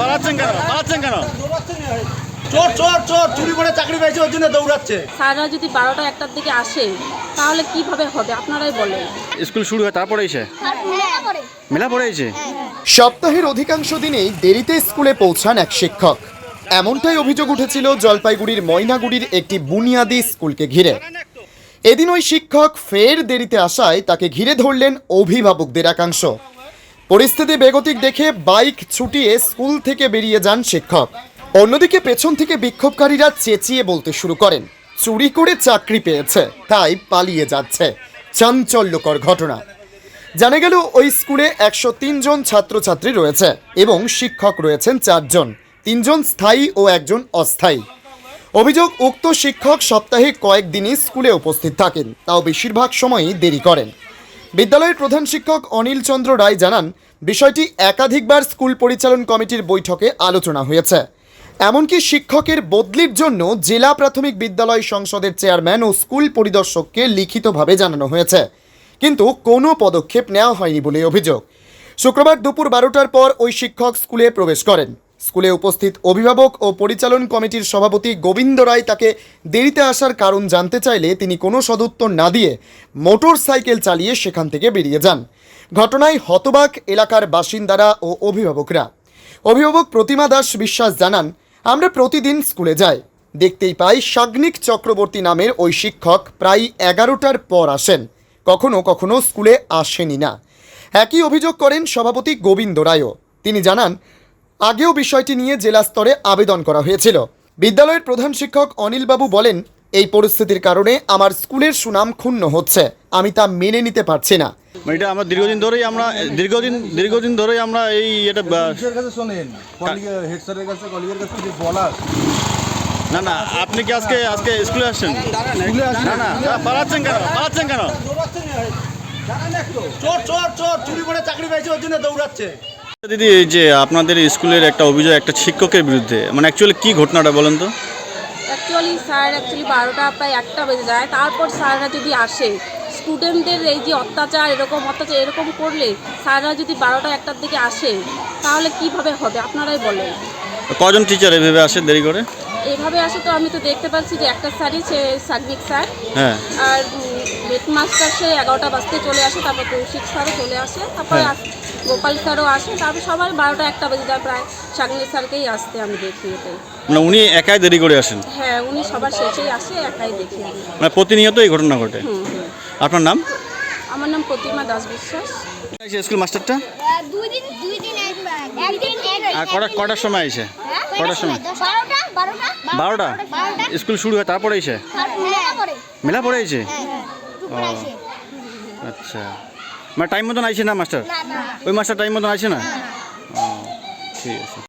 পালাচ্ছেন কেন? পালাচ্ছেন কেন? চোর চোর চোর চুরি করে চাকরি পেয়েছে ওর জন্য দৌড়াচ্ছে। স্যাররা যদি বারোটা একটার দিকে আসে তাহলে কীভাবে হবে? আপনারাই বলেন। স্কুল শুরু হয় তারপরে এসে? মেলা পড়ে এসে? সপ্তাহের অধিকাংশ দিনেই দেরিতে স্কুলে পৌঁছান এক শিক্ষক। এমনটাই অভিযোগ উঠেছিল জলপাইগুড়ির ময়নাগুড়ির একটি বুনিয়াদি স্কুলকে ঘিরে। এদিন ওই শিক্ষক ফের দেরিতে আসায় তাকে ঘিরে ধরলেন অভিভাবকদের একাংশ। পরিস্থিতি বেগতিক দেখে বাইক ছুটিয়ে স্কুল থেকে বেরিয়ে যান শিক্ষক। অন্যদিকে পেছন থেকে বিক্ষোভকারীরা চেঁচিয়ে বলতে শুরু করেন, চুরি করে চাকরি পেয়েছে, তাই পালিয়ে যাচ্ছে। চাঞ্চল্যকর ঘটনা। জানা গেল ওই স্কুলে একশো জন ছাত্রছাত্রী রয়েছে এবং শিক্ষক রয়েছেন চারজন তিনজন স্থায়ী ও একজন অস্থায়ী। অভিযোগ উক্ত শিক্ষক সপ্তাহে কয়েকদিনই স্কুলে উপস্থিত থাকেন, তাও বেশিরভাগ সময়ই দেরি করেন। বিদ্যালয়ের প্রধান শিক্ষক অনিল চন্দ্র রায় জানান বিষয়টি একাধিকবার স্কুল পরিচালন কমিটির বৈঠকে আলোচনা হয়েছে। এমনকি শিক্ষকের বদলির জন্য জেলা প্রাথমিক বিদ্যালয় সংসদের চেয়ারম্যান ও স্কুল পরিদর্শককে লিখিতভাবে জানানো হয়েছে। কিন্তু কোনো পদক্ষেপ নেওয়া হয়নি বলে অভিযোগ। শুক্রবার দুপুর বারোটার পর ওই শিক্ষক স্কুলে প্রবেশ করেন। স্কুলে উপস্থিত অভিভাবক ও পরিচালন কমিটির সভাপতি গোবিন্দ রায় তাকে দেরিতে আসার কারণ জানতে চাইলে তিনি কোনো সদুত্তর না দিয়ে মোটর সাইকেল চালিয়ে সেখান থেকে বেরিয়ে যান। ঘটনায় হতবাক এলাকার বাসিন্দারা ও অভিভাবকরা। অভিভাবক প্রতিমা দাস বিশ্বাস জানান, আমরা প্রতিদিন স্কুলে যাই। দেখতেই পাই সাগ্নিক চক্রবর্তী নামের ওই শিক্ষক প্রায় এগারোটার পর আসেন। কখনো কখনো স্কুলে আসেনি না। একই অভিযোগ করেন সভাপতি গোবিন্দ রায়ও। তিনি জানান আগেও বিষয়টি নিয়ে জেলা স্তরে আবেদন করা হয়েছিল। বিদ্যালয়ের প্রধান শিক্ষক অনিলবাবু বলেন এই পরিস্থিতির কারণে আমার স্কুলের সুনাম ক্ষুণ্ণ হচ্ছে। আমি তা মেনে নিতে পারছি না। মানে এটা আমরা দীর্ঘদিন ধরেই আমরা দীর্ঘদিন দীর্ঘদিন ধরেই আমরা এই এটা কাছে শোনেন হেড স্যারের কাছে কলিগের কাছে যে বলার না না আপনি কি আজকে আজকে স্কুলে আসছেন? না না না, পালাচ্ছেন কেন? পালাচ্ছেন কেন? চোর চোর চোর চুরি করে চাকরি পেয়েছে ওর জন্য দৌড়াচ্ছে। দিদি এই যে আপনাদের স্কুলের একটা অভিযোগ একটা শিক্ষকের বিরুদ্ধে মানে অ্যাকচুয়ালি কি ঘটনাটা বলেন তো? অ্যাকচুয়ালি স্যার অ্যাকচুয়ালি বারোটা প্রায় একটা বেজে যায়। তারপর স্যাররা যদি আসে স্টুডেন্টদের এই যে অত্যাচার এরকম অত্যাচার এরকম করলে স্যাররা যদি বারোটা একটার দিকে আসে তাহলে কীভাবে হবে? আপনারাই বলেন। কজন টিচার এভাবে আসে দেরি করে? এভাবে আসে তো আমি তো দেখতে পাচ্ছি যে একটা স্যারই সে সাগ্নিক স্যার। হ্যাঁ। আর হেডমাস্টার সে এগারোটা বাজতে চলে আসে তারপর কৌশিক স্যারও চলে আসে তারপরে হ্যাঁ। গোপাল স্যারও আসে তারপর সবার বারোটা একটা বেজে যায় প্রায় সাগ্নিক স্যারকেই আসতে আমি দেখি এটাই মানে উনি একাই দেরি করে আসেন? হ্যাঁ উনি সবার শেষেই আসে একাই দেখি। আমি মানে প্রতিনিয়ত এই ঘটনা ঘটে? হুম হুম। আপনার নাম? আমার নাম প্রতিমা দাস বিশ্বাস। এই স্কুল মাস্টারটা? দুই দিন দুই দিন একবার একদিন আর কটা কটার সময় এসে? কটার সময়? বারোটা বারোটা। বারোটা? বারোটা। স্কুল শুরু হয় তারপরে এসে? মেলা পড়ে এসে? আসে। আচ্ছা। মানে টাইম মতন আইসে না মাস্টার? ওই মাস্টার টাইম মতন আইছে না। ও ঠিক আছে।